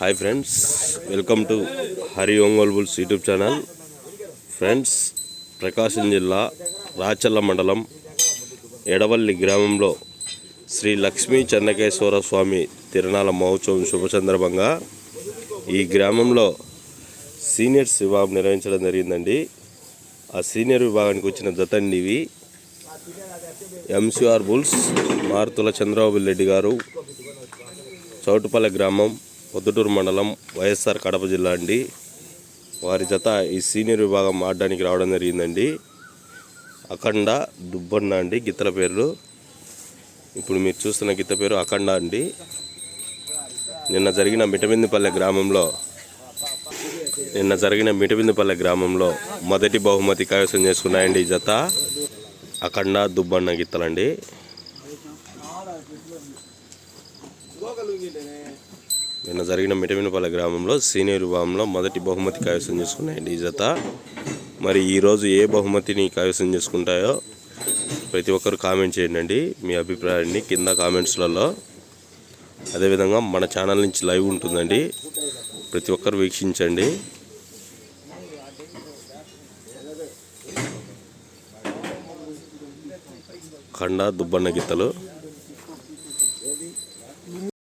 Hi friends welcome to Hari Ongole bulls YouTube channel friends Prakasam జిల్లా రాచల్ల మండలం ఎడవల్లి గ్రామంలో శ్రీ లక్ష్మీ చెన్నకేశ్వర స్వామి తిరునాళ మహోత్సవం శుభ సందర్భంగా ఈ గ్రామంలో సీనియర్స్ విభాగం నిర్వహించడం జరిగిందండి. ఆ సీనియర్ విభాగానికి వచ్చిన జతండివి ఎంసీఆర్ బుల్స్ మారుతుల చంద్రబాబు రెడ్డి గారు చౌటుపల్లె గ్రామం పొద్దుటూరు మండలం వైఎస్ఆర్ కడప జిల్లా అండి. వారి జత ఈ సీనియర్ విభాగం ఆడడానికి రావడం జరిగిందండి. అఖండ దుబ్బన్న అండి గిత్తల పేర్లు. ఇప్పుడు మీరు చూస్తున్న గిత్త పేరు అఖండ అండి. నిన్న జరిగిన మిటమిందిపల్లె గ్రామంలో నిన్న జరిగిన మిటమిందిపల్లె గ్రామంలో మొదటి బహుమతి కైవసం చేసుకున్నాయండి ఈ జత అఖండ దుబ్బన్న గిత్తలండి. నిన్న జరిగిన మిటమినపల్లి గ్రామంలో సీనియర్ విభాగంలో మొదటి బహుమతి కైవసం చేసుకున్నాయండి ఈ జత. మరి ఈరోజు ఏ బహుమతిని కైవసం చేసుకుంటాయో ప్రతి ఒక్కరు కామెంట్ చేయండి మీ అభిప్రాయాన్ని కింద కామెంట్స్లలో. అదేవిధంగా మన ఛానల్ నుంచి లైవ్ ఉంటుందండి. ప్రతి ఒక్కరు వీక్షించండి. ఖండ దుబ్బన్న గిత్తలు.